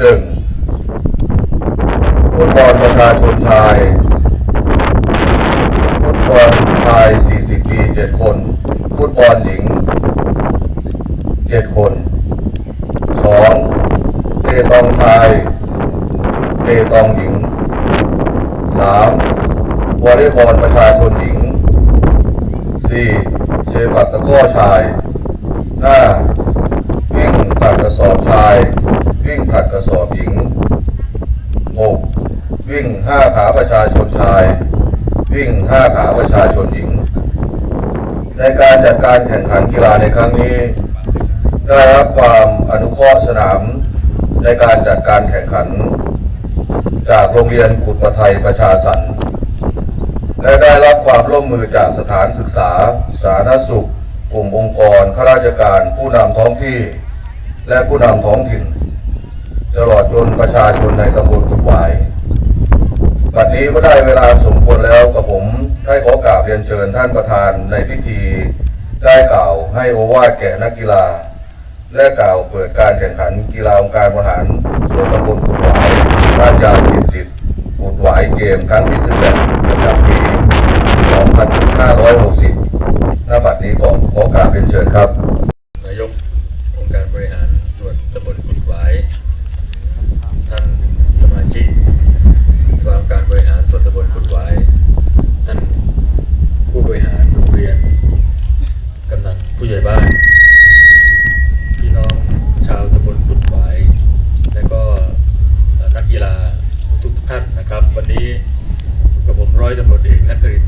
หนึ่งฟุตบอลประชาชนชายฟุตบอลชาย 40 ปี7คนฟุตบอลหญิง 7 คนสองเปตองชายเปตองหญิงสามวอลเลย์บอลประชาชนหญิงสี่เชปักตะก้อชายห้าวิ่งผลัดกระสอบชาย วิ่งผลัดกระสอบหญิงหกวิ่งห้าขาประชาชนชาย วิ่งห้าขาประชาชนหญิง ในการจัดการแข่งขันกีฬาในครั้งนี้ ได้รับความอนุเคราะห์สนาม ในการจัดการแข่งขัน จากโรงเรียนขุดประไทยประชาสรรค์และได้รับความร่วมมือจากสถานศึกษา สาธารณสุขกลุ่มองค์กรข้าราชการ ผู้นำท้องที่ และผู้นำท้องถิ่น ตลอดจนประชาชนในตำบลกุดหวายบัดนี้ก็ได้เวลาสมควรแล้วกับผมได้ขอกราบเรียนเชิญท่านประธานในพิธี ได้กล่าวให้โอวาทแก่นักกีฬา และกล่าวเปิดการแข่งขันกีฬาองค์การบริหารส่วนตำบลกุดหวายราชาสิบสิบกุดหวายเกมครั้งที่สิบแปดประจำปี2560ณบัดนี้ก่อนขอกราบเรียนเชิญครับ นายกองค์การบริหารส่วนตำบลกุดหวาย ท่านสมาชิกสภาองค์การบริหารส่วนตำบลกุดหวาย ท่านผู้บริหารโรงเรียน กำนันผู้ใหญ่บ้าน พี่น้องชาวตำบลกุดหวาย และก็เอ่อนักกีฬาทุกๆท่านนะครับ วันนี้กับผมร้อยตำรวจเอกนักกริน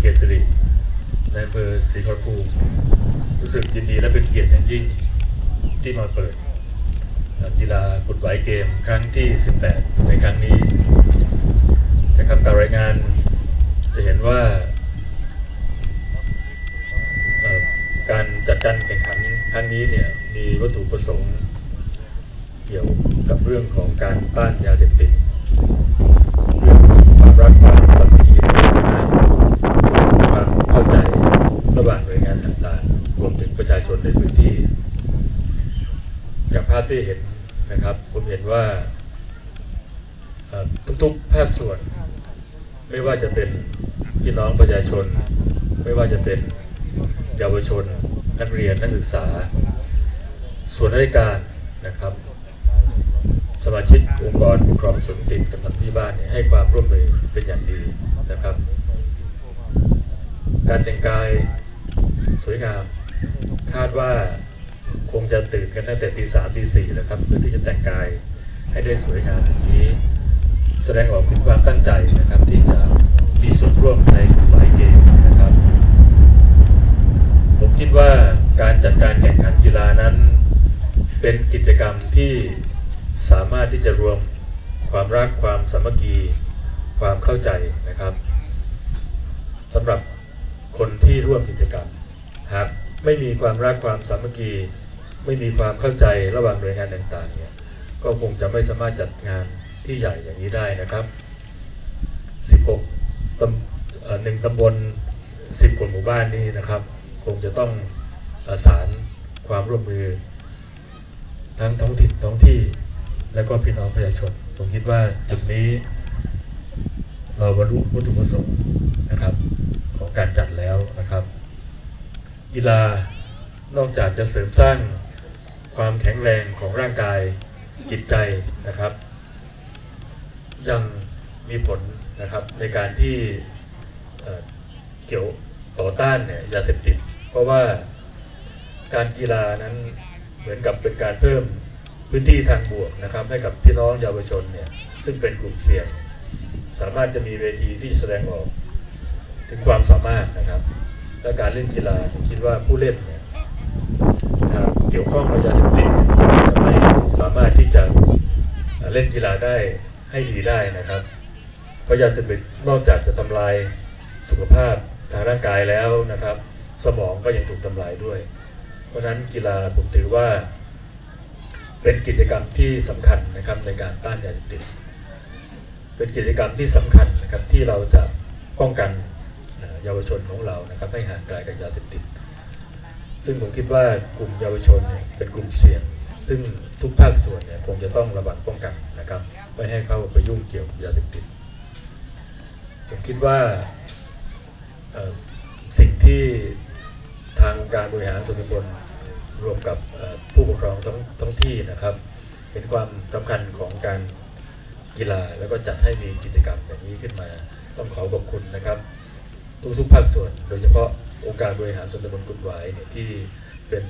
เกษริในอำเภอศรีขอรภูมิรู้สึกยินดีและเป็นเกียรติอย่างยิ่งที่มาเปิดกีฬากุดไหวเกมครั้งที่ 18 ในครั้งนี้จากคำการรายงาน จะเห็นว่าการจัดการแข่งขันครั้งนี้เนี่ยมีวัตถุประสงค์เกี่ยวกับเรื่องของการต้านยาเสพติด เรื่องความรักความสามัคคีในหมู่คณะความเข้าใจระหว่างหน่วยงานต่างๆรวมถึงประชาชนในพื้นที่ อย่างภาพที่เห็นนะครับ ผมเห็นว่าทุกๆภาคส่วน ไม่ว่าจะเป็นพี่น้องประชาชน ไม่ว่าจะเป็นเยาวชน นักเรียนนักศึกษา ส่วนราชการนะครับ สมาชิกองค์กรปกครองส่วนติดกำนันที่บ้านเนี่ยให้ความร่วมมือเป็นอย่างดีนะครับ การแต่งกายสวยงาม คาดว่าคงจะตื่นกันตั้งแต่ตีสามตีสี่แล้วครับ เพื่อที่จะแต่งกายให้ได้สวยงามอย่างนี้ แสดงออกถึงความตั้งใจนะครับ ที่จะมีส่วนร่วมในหลายเกมนะครับ ผมคิดว่าการจัดการแข่งขันกีฬานั้น เป็นกิจกรรมที่ สามารถที่จะรวมความรักความสามัคคีความเข้าใจนะครับสำหรับคนที่ร่วมกิจกรรมหากไม่มีความรักความสามัคคีไม่มีความเข้าใจระหว่างหน่วยงานต่างๆเนี่ยก็คงจะไม่สามารถจัดงานที่ใหญ่อย่างนี้ได้นะครับ 16ตำหนึ่งตำบล 10กว่าหมู่บ้านนี้นะครับ คงจะต้องประสานความร่วมมือ ทั้งท้องถิ่นท้องที่ และก็พี่น้องประชาชน ผมคิดว่าจุดนี้ เราบรรลุวัตถุประสงค์นะครับ ของการจัดแล้วนะครับ กีฬานอกจากจะเสริมสร้างความแข็งแรงของร่างกายจิตใจนะครับ ยังมีผลนะครับในการที่เเกี่ยวต่อต้านเนี่ยยาเสพติด เพราะว่าการกีฬานั้นเหมือนกับเป็นการเพิ่ม พื้นที่ทางบวกนะครับ ให้กับพี่น้องเยาวชนเนี่ยซึ่งเป็นกลุ่มเสี่ยง สามารถจะมีเวทีที่แสดงออก ถึงความสามารถนะครับและการเล่นกีฬาผมคิดว่าผู้เล่นเนี่ยเกี่ยวข้องกับยาเสพติดจะไม่สามารถที่จะเล่นกีฬาได้ให้ดีได้นะครับเพราะยาเสพติดนอกจากจะทำลายสุขภาพทางร่างกายแล้วนะครับ สมองก็ยังถูกทำลายด้วย เพราะฉะนั้นกีฬาผมถือว่า เป็นกิจกรรมที่สำคัญนะครับในการต้านยาเสพติด เป็นกิจกรรมที่สำคัญนะครับที่เราจะป้องกันเยาวชนของเรานะครับให้ห่างไกลกับยาเสพติด ซึ่งผมคิดว่ากลุ่มเยาวชนเนี่ยเป็นกลุ่มเสี่ยง ซึ่งทุกภาคส่วนเนี่ยคงจะต้องระวังป้องกันนะครับไม่ให้เข้าไปยุ่งเกี่ยวกับยาเสพติด ผมคิดว่าสิ่งที่ทางการบริหารส่วนตำบล รวมกับผู้ปกครองท้องท้องที่นะครับ เห็นความสำคัญของการกีฬาแล้วก็จัดให้มีกิจกรรมอย่างนี้ขึ้นมา ต้องขอขอบคุณนะครับ ทุกๆภาคส่วน โดยเฉพาะองค์การบริหารส่วนตำบลกุดหวายเนี่ยที่เป็น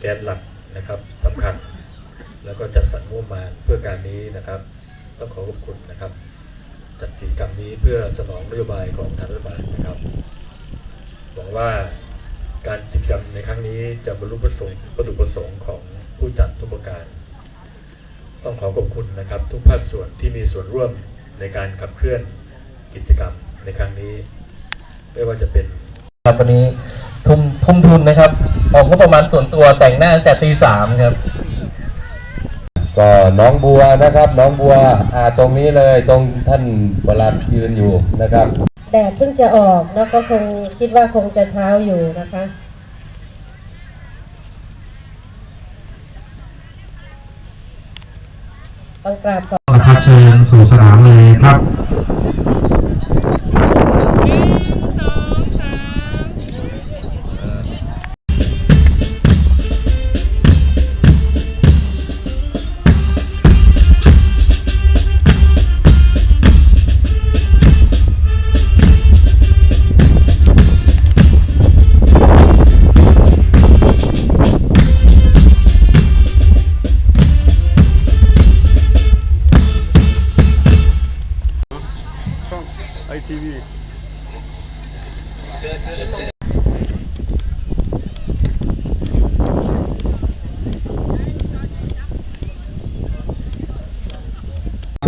แกนหลักนะครับสำคัญ แล้วก็จัดสรรงบประมาณเพื่อการนี้นะครับ ต้องขอขอบคุณนะครับ จัดกิจกรรมนี้เพื่อสนองนโยบายของทางรัฐบาลนะครับหวังว่า การกิจกรรมในครั้งนี้จะบรรลุประสงค์วัตถุประสงค์ของผู้จัดทุกประการ ต้องขอขอบคุณนะครับ ทุกภาคส่วนที่มีส่วนร่วมในการขับเคลื่อนกิจกรรมในครั้งนี้ ไม่ว่าจะเป็นครับวันนี้ทุ่มทุ่มทุนนะครับ ออกงบประมาณส่วนตัวแต่งหน้าตั้งแต่ตีสามครับ ก็น้องบัวนะครับ น้องบัวอ่าตรงนี้เลยตรงท่านประหลัดยืนอยู่นะครับ แดดเพิ่งจะออกแล้วก็คงคิดว่าคงจะเช้าอยู่นะคะ ต้องกราบขอบนะครับเชิญสู่สนามเลยครับ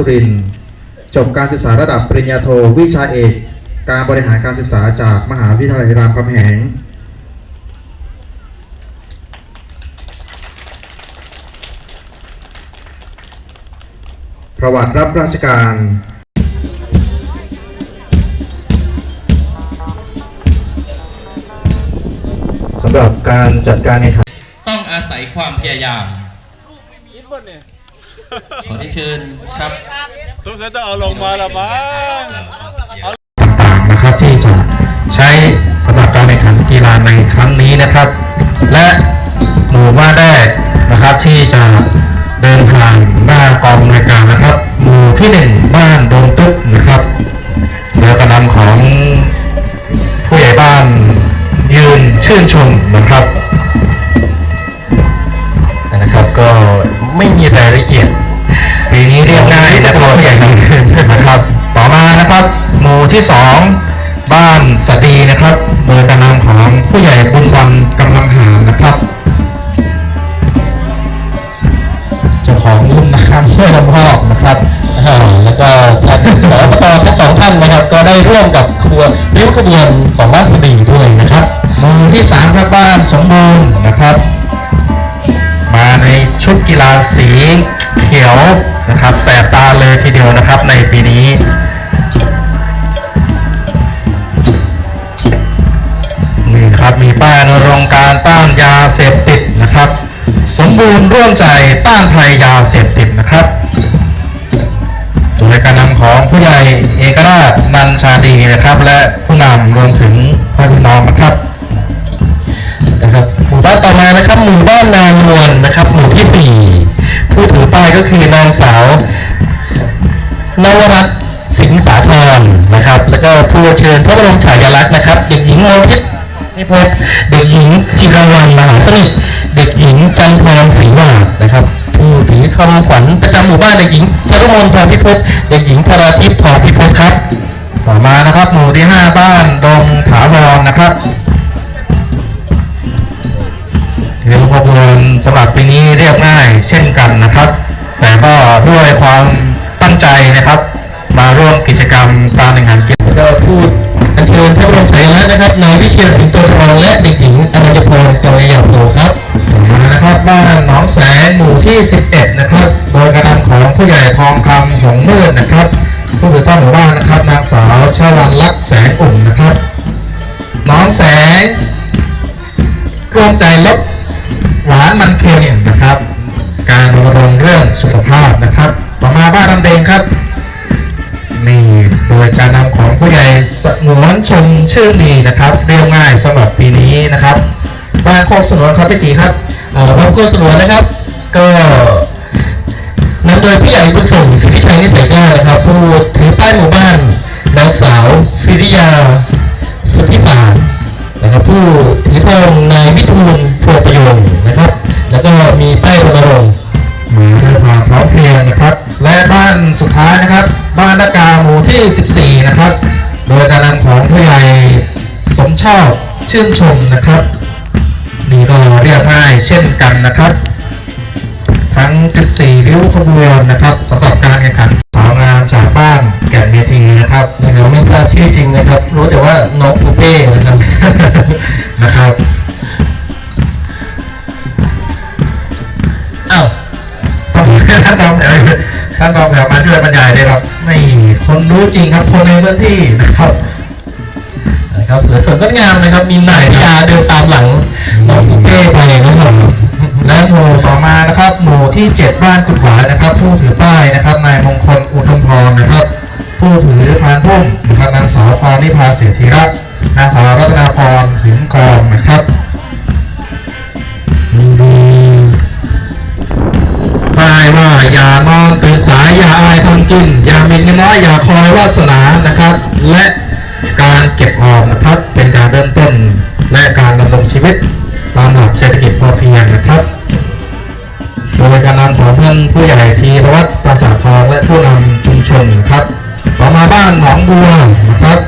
สุรินจบการศึกษาระดับปริญญาโทวิชาเอก การบริหารการศึกษาจากมหาวิทยาลัยรามคำแหงประวัติรับราชการสำหรับการจัดการในต้องอาศัยความพยายาม ขอที่เชิญครับสงสัยต้องเอาลงมาละมั้งต่างๆนะครับที่จะใช้ ของรุ่นนะครับเพื่อลำพอกนะครับแล้วก็ท่านสอตทั้งสองท่านนะครับ ก็ได้ร่วมกับครัวริ้วขบวนของบ้านสะดีด้วยนะครับมู่ที่สามครับบ้านสมบูรณ์นะครับ มาในชุดกีฬาสีเขียวนะครับแสบตาเลยทีเดียวนะครับในปีนี้นี่ครับมีป้ายรณรงการต้านยาเสพติดนะครับ สมบูรณ์ร่วมใจต้านภัยยาเสพติดนะครับโดยการนำของผู้ใหญ่เอกราชนันชาดีนะครับ และผู้นำรวมถึงพ่อพี่น้องนะครับนะครับหมู่บ้านต่อมานะครับหมู่บ้านนางนวลนะครับ หมู่ที่สี่ผู้ถือป้ายก็คือนางสาวนวรัตน์สิงห์สาธรนะครับ แล้วก็ผู้เชิญพระบรมฉายาลักษณ์นะครับ เด็กหญิงโมทิพย์นิพพเด็กหญิงจิรวรรณมหาสนิท เด็กหญิงจันทรศรีวาดนะครับผู้ถือคำขวัญประจำหมู่บ้านเด็กหญิงจรุมนทองพิภพเด็กหญิงธราทิพย์ทองพิภพครับ ต่อมานะครับ หมู่ที่ห้าบ้านดงถาวรนะครับเรียนขบวนสำหรับปีนี้เรียบง่ายเช่นกันนะครับ แต่ก็ด้วยความตั้งใจนะครับ มาร่วมกิจกรรมการแข่งขันกีฬาก็พูดอัญเชิญพระบรมฉายาลักษณ์นะครับนายวิเชียรสิงโตทองและเด็ก ที่11นะครับ โดยกระทำของผู้ใหญ่ทองคำหงมืดนะครับ ผู้ถือต้นหมู่บ้านนะครับ นางสาวชาวันลักแสงอุ่นนะครับ น้องแสงร่วมใจลบหวานมันเค็มนะครับ การรณรงค์เรื่องสุขภาพนะครับ ต่อมาบ้านลำเดงครับนี่โดยการนำของผู้ใหญ่สงวนชมชื่อดีนะครับ เรียบง่ายสำหรับปีนี้นะครับบ้านโคกสนวนครับพี่ตีครับเอ่อบ้านโคกสนวนนะครับ ก็ โดยพี่ใหญ่บุญส่งสิริชัยนิสัยง่ายนะครับ ผู้ถือป้ายหมู่บ้านนางสาวฟิริยา สุทธิสารนะครับผู้ถือพงนายวิทูลโพประโยงนะครับ แล้วก็มีป้ายรณรงค์มาด้วยความพร้อมเพรียงนะครับ และบ้านสุดท้ายนะครับ บ้านนากาหมู่ที่ 14 นะครับ โดยการนำของผู้ใหญ่สมชอบชื่นชมนะครับ นี่ก็เรียบง่ายเช่นกันนะครับ ทั้ง 14 ริ้วขบวนนะครับสำหรับการแข่งขันสาวงามจากบ้านแก่นเมทีนะครับนะครับไม่ทราบชื่อจริงนะครับ รู้แต่ว่าน้องปูเป้นะครับนะครับอ้าวต้องท่านรองแถวท่านรองแถวมาช่วยบรรยายเลยครับไม่คนรู้จริงครับคนในพื้นที่นะครับนะครับสวยสดงดงามนะครับ มีนายพิยาเดินตามหลัง ที่ 7 บ้านกุดหวายนะครับ ผู้ถือป้ายนะครับนายมงคลอุทมพรนะครับ ผู้ถือพานพุ่มนะครับนางสาวพรนิพาเสียธีระนางสาวรัตนาพรหินกองนะครับป้ายว่าอย่านอนตื่นสายอย่าอายทำกินอย่ามินน้อยอย่าคอยวาสนานะครับ และการเก็บออมนะครับเป็นการเริ่มต้นและการดำรงชีวิตตามหลักเศรษฐกิจพอเพียงนะครับ การนำของท่านผู้ใหญ่ทีรวัตรประสาททองและผู้นำชุมชนครับต่อมาบ้านหนองบัวนะครับ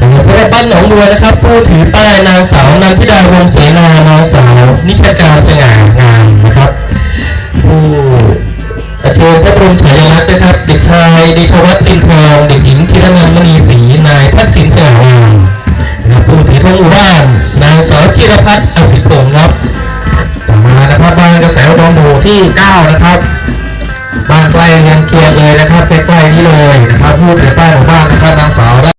สำหรับบ้านหนองบัวนะครับผู้ถือป้ายนางสาวนันทิดาวงเสนานางสาวนิชการสง่างามนะครับผู้เชิญพระบรมฉายาลักษณ์นะครับเด็กชายเดชวัฒน์ปินทองเด็กหญิงธีรนันท์มณีศรีนายทักษิณสง่างามนะครับผู้ถือธงหมู่บ้านนางสาวจิรพัฒน์อสิพงศ์ครับ อุดมหมู่ที่9นะครับบางไกล้เรียงเคียร์เลยนะครับใกล้ๆนี่เลยนะครับผู้ถือป้ายหมู่บ้านนะครับนางสาวรั